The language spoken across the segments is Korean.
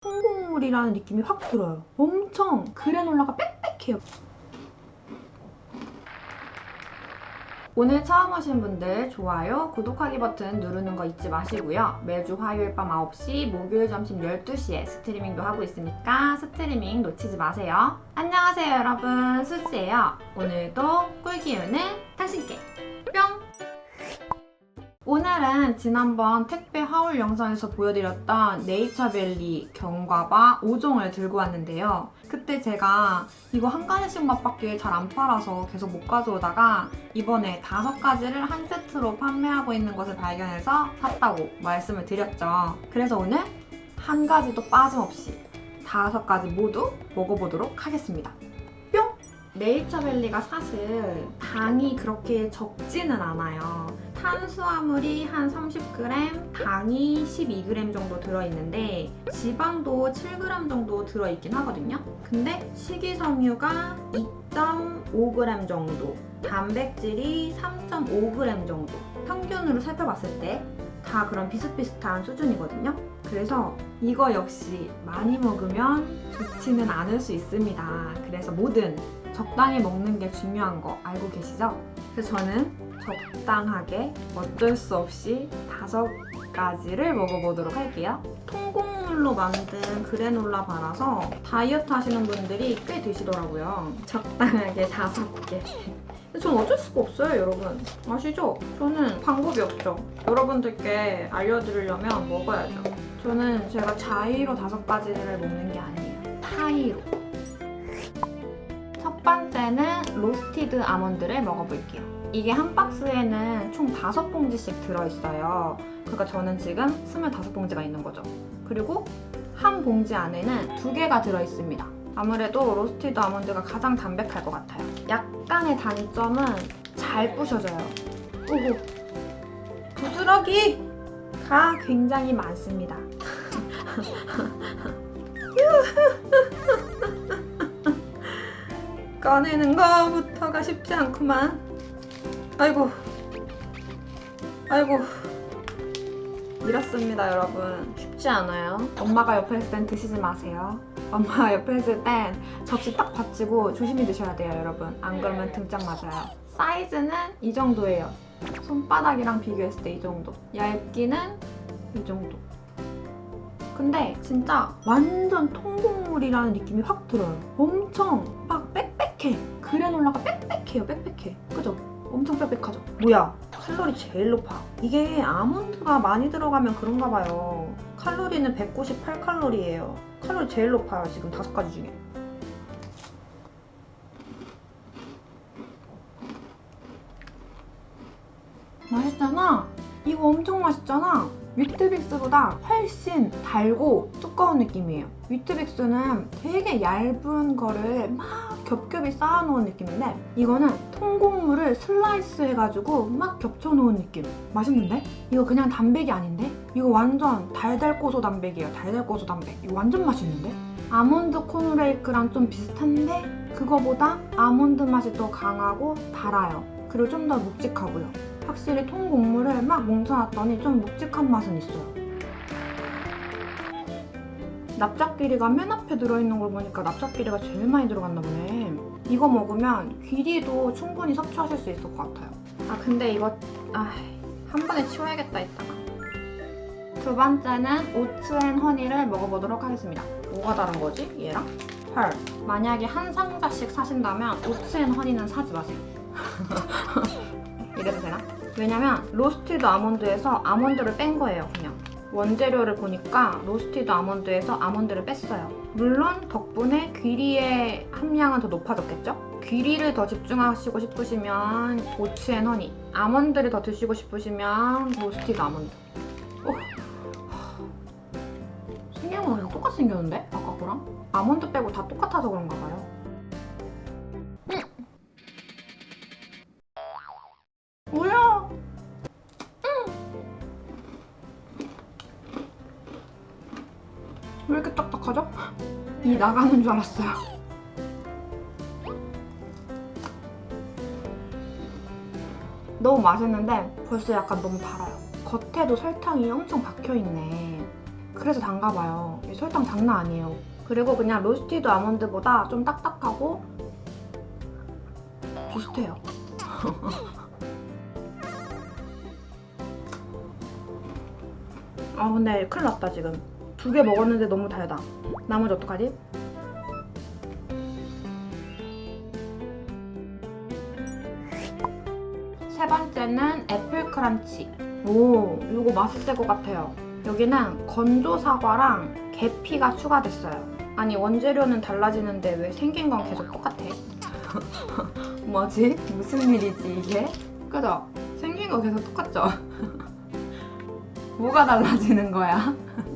통곡물이라는 느낌이 확 들어요. 엄청 그래놀라가 빽빽해요. 오늘 처음 오신 분들 좋아요, 구독하기 버튼 누르는 거 잊지 마시고요. 매주 화요일 밤 9시, 목요일 점심 12시에 스트리밍도 하고 있으니까 스트리밍 놓치지 마세요. 안녕하세요 여러분, 수지예요. 오늘도 꿀기운은 당신께 뿅! 오늘은 지난번 택배 하울 영상에서 보여드렸던 네이처밸리 견과바 5종을 들고 왔는데요. 그때 제가 이거 한 가지씩 맛밖에 잘 안 팔아서 계속 못 가져오다가 이번에 다섯 가지를 한 세트로 판매하고 있는 것을 발견해서 샀다고 말씀을 드렸죠. 그래서 오늘 한 가지도 빠짐없이 다섯 가지 모두 먹어보도록 하겠습니다. 뿅! 네이처밸리가 사실 당이 그렇게 적지는 않아요. 탄수화물이 한 30g, 당이 12g 정도 들어있는데 지방도 7g 정도 들어있긴 하거든요. 근데 식이섬유가 2.5g 정도, 단백질이 3.5g 정도. 평균으로 살펴봤을 때 다 그런 비슷비슷한 수준이거든요. 그래서 이거 역시 많이 먹으면 좋지는 않을 수 있습니다. 그래서 뭐든 적당히 먹는 게 중요한 거 알고 계시죠? 그래서 저는 적당하게 어쩔 수 없이 다섯 가지를 먹어보도록 할게요. 통곡물로 만든 그래놀라 바라서 다이어트 하시는 분들이 꽤 드시더라고요. 적당하게 다섯 개. 전 어쩔 수가 없어요, 여러분. 아시죠? 저는 방법이 없죠. 여러분들께 알려드리려면 먹어야죠. 저는 제가 자의로 다섯 가지를 먹는 게 아니에요. 타의로. 첫 번째는 로스티드 아몬드를 먹어볼게요. 이게 한 박스에는 총 다섯 봉지씩 들어있어요. 그러니까 저는 지금 25봉지가 있는 거죠. 그리고 한 봉지 안에는 두 개가 들어있습니다. 아무래도 로스티드 아몬드가 가장 담백할 것 같아요. 약간의 단점은 잘 부셔져요. 오호. 부스러기가 굉장히 많습니다. 꺼내는 거부터가 쉽지 않구만. 아이고. 아이고. 이렇습니다, 여러분. 쉽지 않아요. 엄마가 옆에 있을 땐 드시지 마세요. 엄마가 옆에 있을 땐 접시 딱 받치고 조심히 드셔야 돼요, 여러분. 안 그러면 등짝 맞아요. 사이즈는 이 정도예요. 손바닥이랑 비교했을 때 이 정도. 얇기는 이 정도. 근데 진짜 완전 통곡물이라는 느낌이 확 들어요. 엄청 막 빽 빽해. 그래놀라가 빽빽해요, 빽빽해. 그죠? 엄청 빽빽하죠? 뭐야? 칼로리 제일 높아. 이게 아몬드가 많이 들어가면 그런가 봐요. 칼로리는 198칼로리예요. 칼로리 제일 높아요, 지금 다섯 가지 중에. 맛있잖아? 이거 엄청 맛있잖아? 위트빅스보다 훨씬 달고 두꺼운 느낌이에요. 위트빅스는 되게 얇은 거를 막 겹겹이 쌓아놓은 느낌인데 이거는 통곡물을 슬라이스 해가지고 막 겹쳐놓은 느낌. 맛있는데? 이거 그냥 단백이 아닌데? 이거 완전 달달고소 단백이에요. 달달고소 단백. 이거 완전 맛있는데? 아몬드 콘레이크랑 좀 비슷한데 그거보다 아몬드 맛이 더 강하고 달아요. 그리고 좀 더 묵직하고요. 확실히 통곡물을 막 뭉쳐놨더니 좀 묵직한 맛은 있어요. 납작귀리가 맨 앞에 들어있는 걸 보니까 납작귀리가 제일 많이 들어갔나 보네. 이거 먹으면 귀리도 충분히 섭취하실 수 있을 것 같아요. 아 근데 이거 아, 한 번에 치워야겠다 이따가. 두 번째는 오츠앤 허니를 먹어보도록 하겠습니다. 뭐가 다른 거지? 얘랑? 헐. 만약에 한 상자씩 사신다면 오츠앤 허니는 사지 마세요. 이래도 되나? 왜냐면 로스티드 아몬드에서 아몬드를 뺀 거예요, 그냥. 원재료를 보니까 로스티드 아몬드에서 아몬드를 뺐어요. 물론 덕분에 귀리의 함량은 더 높아졌겠죠? 귀리를 더 집중하시고 싶으시면 오츠 앤 허니, 아몬드를 더 드시고 싶으시면 로스티드 아몬드. 오. 생긴 건 똑같이 생겼는데? 아까 거랑? 아몬드 빼고 다 똑같아서 그런가 봐요. 왜 이렇게 딱딱하죠? 이 나가는 줄 알았어요. 너무 맛있는데 벌써 약간 너무 달아요. 겉에도 설탕이 엄청 박혀있네. 그래서 단가 봐요. 이 설탕 장난 아니에요. 그리고 그냥 로스티드 아몬드보다 좀 딱딱하고 비슷해요. 아 근데 큰일 났다 지금. 두 개 먹었는데 너무 달다. 나머지 어떡하지? 세 번째는 애플 크런치. 오, 이거 맛있을 것 같아요. 여기는 건조 사과랑 계피가 추가됐어요. 아니 원재료는 달라지는데 왜 생긴 건 계속 똑같아? 뭐지? 무슨 일이지 이게? 그죠? 생긴 거 계속 똑같죠? 뭐가 달라지는 거야?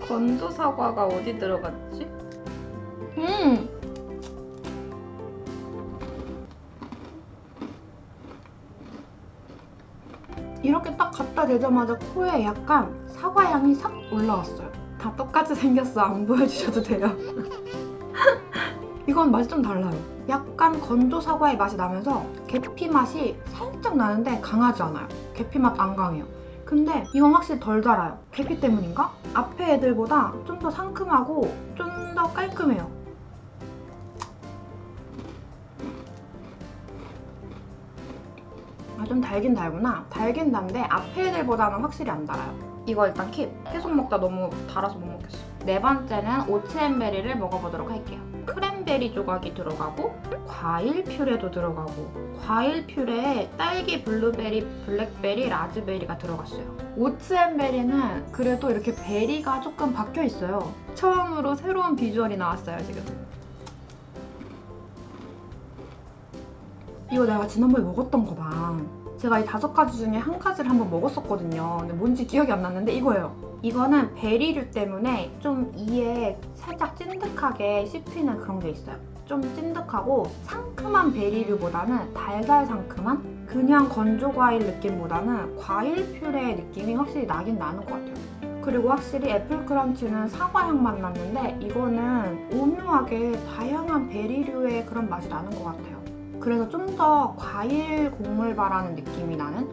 건조 사과가 어디 들어갔지? 음! 이렇게 딱 갖다 대자마자 코에 약간 사과 향이 싹 올라왔어요. 다 똑같이 생겼어. 안 보여주셔도 돼요. 이건 맛이 좀 달라요. 약간 건조 사과의 맛이 나면서 계피 맛이 살짝 나는데 강하지 않아요. 계피 맛 안 강해요. 근데 이건 확실히 덜 달아요. 계피 때문인가? 앞에 애들보다 좀 더 상큼하고 좀 더 깔끔해요. 아, 좀 달긴 달구나. 달긴 단데 앞에 애들보다는 확실히 안 달아요. 이거 일단 킵. 계속 먹다 너무 달아서 못 먹겠어. 네 번째는 오츠앤베리를 먹어보도록 할게요. 크랜베리 조각이 들어가고 과일 퓨레도 들어가고 과일 퓨레에 딸기, 블루베리, 블랙베리, 라즈베리가 들어갔어요. 오츠앤베리는 그래도 이렇게 베리가 조금 박혀 있어요. 처음으로 새로운 비주얼이 나왔어요 지금. 이거 내가 지난번에 먹었던 거 봐. 제가 이 다섯 가지 중에 한 가지를 한번 먹었었거든요. 근데 뭔지 기억이 안 났는데 이거예요. 이거는 베리류 때문에 좀 이에 살짝 찐득하게 씹히는 그런 게 있어요. 좀 찐득하고 상큼한 베리류보다는 달달 상큼한 그냥 건조 과일 느낌보다는 과일 퓨레 느낌이 확실히 나긴 나는 것 같아요. 그리고 확실히 애플 크런치는 사과 향맛 났는데 이거는 오묘하게 다양한 베리류의 그런 맛이 나는 것 같아요. 그래서 좀 더 과일 곡물바라는 느낌이 나는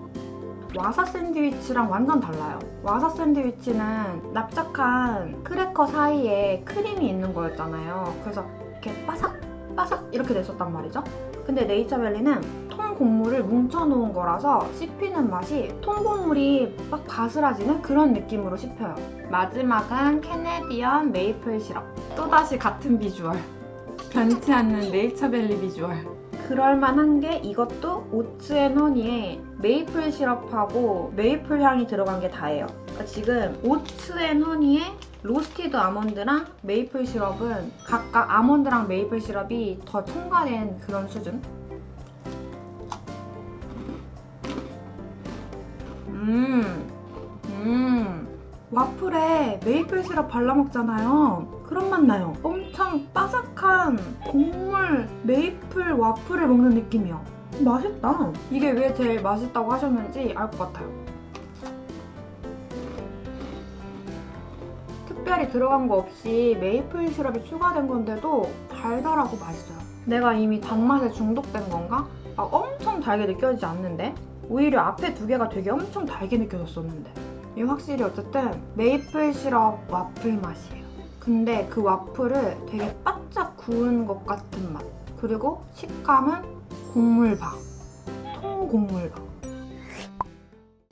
와사 샌드위치랑 완전 달라요. 와사 샌드위치는 납작한 크래커 사이에 크림이 있는 거였잖아요. 그래서 이렇게 바삭 바삭 이렇게 됐었단 말이죠. 근데 네이처밸리는 통 곡물을 뭉쳐놓은 거라서 씹히는 맛이 통 곡물이 막 바스라지는 그런 느낌으로 씹혀요. 마지막은 캐네디언 메이플 시럽. 또다시 같은 비주얼. 변치 않는 네이처밸리 비주얼. 그럴만한 게 이것도 오츠앤허니에 메이플 시럽하고 메이플 향이 들어간 게 다예요. 그러니까 지금 오츠앤허니에 로스티드 아몬드랑 메이플 시럽은 각각 아몬드랑 메이플 시럽이 더 첨가된 그런 수준. 음, 음. 와플에 메이플 시럽 발라 먹잖아요. 그런 맛 나요. 엄청 바삭한 곡물 메이플 와플을 먹는 느낌이야. 맛있다. 이게 왜 제일 맛있다고 하셨는지 알 것 같아요. 특별히 들어간 거 없이 메이플 시럽이 추가된 건데도 달달하고 맛있어요. 내가 이미 단맛에 중독된 건가? 막 엄청 달게 느껴지지 않는데? 오히려 앞에 두 개가 되게 엄청 달게 느껴졌었는데. 이 확실히 어쨌든 메이플 시럽 와플 맛이에요. 근데 그 와플을 되게 바짝 구운 것 같은 맛. 그리고 식감은 곡물바. 통곡물바.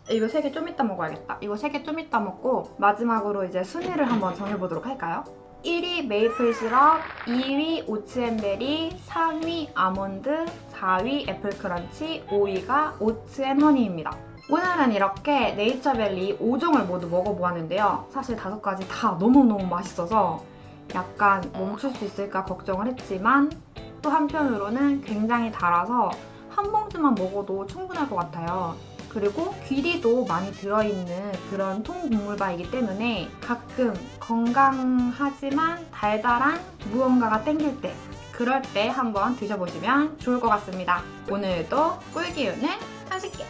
이거 세 개 좀 이따 먹어야겠다. 이거 세 개 좀 이따 먹고 마지막으로 이제 순위를 한번 정해보도록 할까요? 1위 메이플 시럽, 2위 오츠앤베리, 3위 아몬드, 4위 애플 크런치, 5위가 오츠앤허니입니다. 오늘은 이렇게 네이처밸리 5종을 모두 먹어보았는데요. 사실 다섯 가지 다 너무너무 맛있어서 약간 멈출 수 있을까 걱정을 했지만 또 한편으로는 굉장히 달아서 한 봉지만 먹어도 충분할 것 같아요. 그리고 귀리도 많이 들어있는 그런 통곡물바이기 때문에 가끔 건강하지만 달달한 무언가가 땡길 때 그럴 때 한번 드셔보시면 좋을 것 같습니다. 오늘도 꿀기운을 하실게요.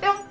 뿅!